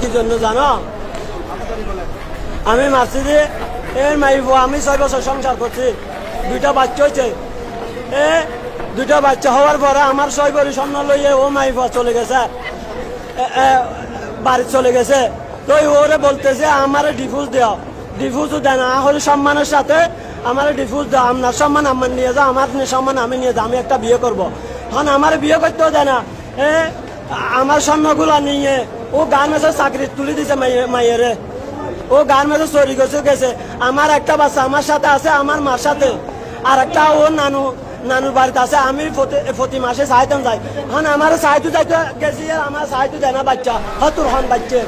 কি আমি মাসিদি এর মাইব আমি ছয় বছর সংসার করছি। দুইটা বাচ্চা হয়েছে এ দুইটা বাচ্চা হওয়ার পরে আমার ছয় বড়ি স্বর্ণ লইয়ে ও মাইব চলে গেছে। বাড়ি চলে গেছে। তো ওরে বলতেছে, আমার ডিফুজ দেও। ডিফুজও দেয় না। হলে সম্মানের সাথে আমার ডিফুজ দাও। আপনার সম্মান আমার নিয়ে যাও। আমার সম্মান আমি নিয়ে যাও। আমি একটা বিয়ে করব। এখন আমার বিয়ে করতেও দেয় না। এ, আমার স্বর্ণগুলা নিয়ে ও গান মেসে চাকরি তুলে দিছে মাইয়ে- মাইয়েরে। ও গান মেসে চুরি গেছে গেছে। আমার একটা বাচ্চা আমার সাথে আছে, আমার মার সাথে। আর একটা ও নানু। নানুর বাড়িতে আছে, আমি প্রতি মাসে সাহায্য যাই। এখন আমার সাহায্য যাইতে গেছি আমার সাহায্য দেয় না বাচ্চা। হতুর হন বাচ্চা।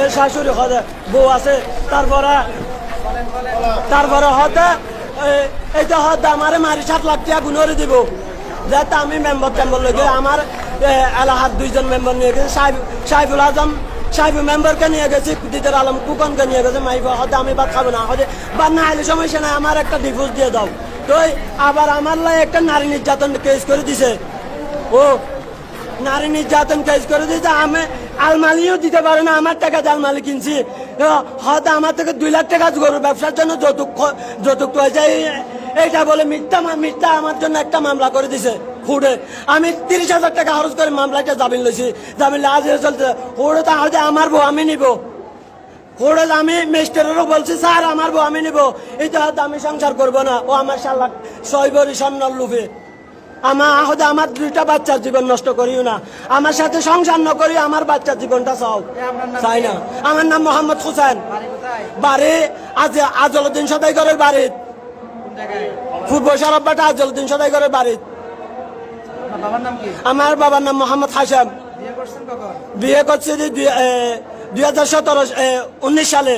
এর শাশুড়ি হদে বউ আছে। তারপরে তারপরে হতে এইটা হতে আমার মারি সাত লাখ টাকা গুণরে দিব। যাতে আমি মেম্বার টেম্বার লগে আমার এলাহার দুইজন মেম্বার নিয়ে গেছে সাহেব সাহেবুল আজম সাহেব মেম্বারকে নিয়ে গেছি, দিদার আলম কুকনকে নিয়ে গেছে, মাইফা হতে আমি ভাত খাব না হতে বা না হলে সমস্যা নাই, আমার একটা ডিভোর্স দিয়ে দাও। তো আবার আমার লাই একটা নারী নির্যাতন কেস করে দিছে। ও, নারী নির্যাতন কেস করে দিয়েছে আমি আলমালিও দিতে পারে না, আমার টাকা আলমালি কিনছি। হয়তো আমার থেকে দুই লাখ টাকা গরুর ব্যবসার জন্য যৌতুক যৌতুক হয়েছে এইটা বলে মিথ্যা মিথ্যা আমার জন্য একটা মামলা করে দিছে হুড়ে আমি তিরিশ হাজার টাকা খরচ করে মামলাটা জামিন লইছি। জামিন আজ চলছে। হুড়ে তো আমার বউ, আমি নিব। হুড়ে আমি মিস্টারেরও বলছি স্যার আমার বউ আমি নিব। এটা হয়তো আমি সংসার করব না। ও আমার সাত লাখ ছয় বড়ি স্বর্ণর লুভে। আমার আহতে আমার দুইটা বাচ্চার জীবন নষ্ট করিও না। আমার সাথে সংসার ন করি আমার বাচ্চার জীবনটা চাও। চাই না। আমার নাম মোহাম্মদ হুসেন। বাড়ি আজ আজলুদ্দিন সদাইগরের বাড়ি। পূর্ব সরব্বাটা আজলুদ্দিন সদাইগরের বাড়ি। আমার বাবার নাম মোহাম্মদ হাসাম কখন? বিয়ে করছে যে দুই- হাজার সতেরো উনিশ সালে।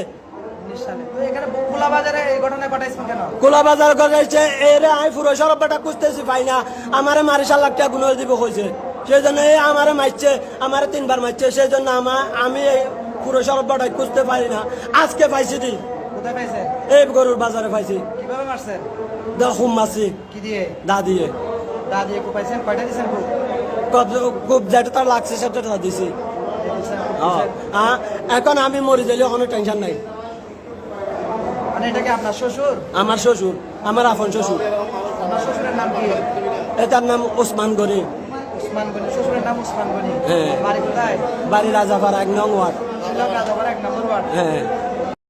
উনিশ সালে। তো এখানে খোলা বাজারে এই ঘটনা ঘটাইছেন কেন? কোলা বাজার করেছে এরে আমি পুরো সরব্বাটা খুঁজতেছি পাই না। আমারে মারিশাল লাখ টাকা গুণ দিব হয়েছে সেই জন্য এই আমারে মারছে আমারে তিনবার মারছে সেই জন্য আমার আমি এই পুরো সরব্বাটা খুঁজতে পারি না। আজকে পাইছি দি এই গরুর বাজারে পাইছি। দা হুম মাসি। দা দিয়ে। দা দিয়ে খুব যেটা তার লাগছে সেটা দিছি। এখন আমি মরে গেলে কোনো টেনশন নাই। মানে আমার শ্বশুর আমার আপন শ্বশুর। এটার নাম ওসমান গনি। হ্যাঁ। বাড়ি রাজাপাড়া এক নং ওয়ার্ড। হ্যাঁ।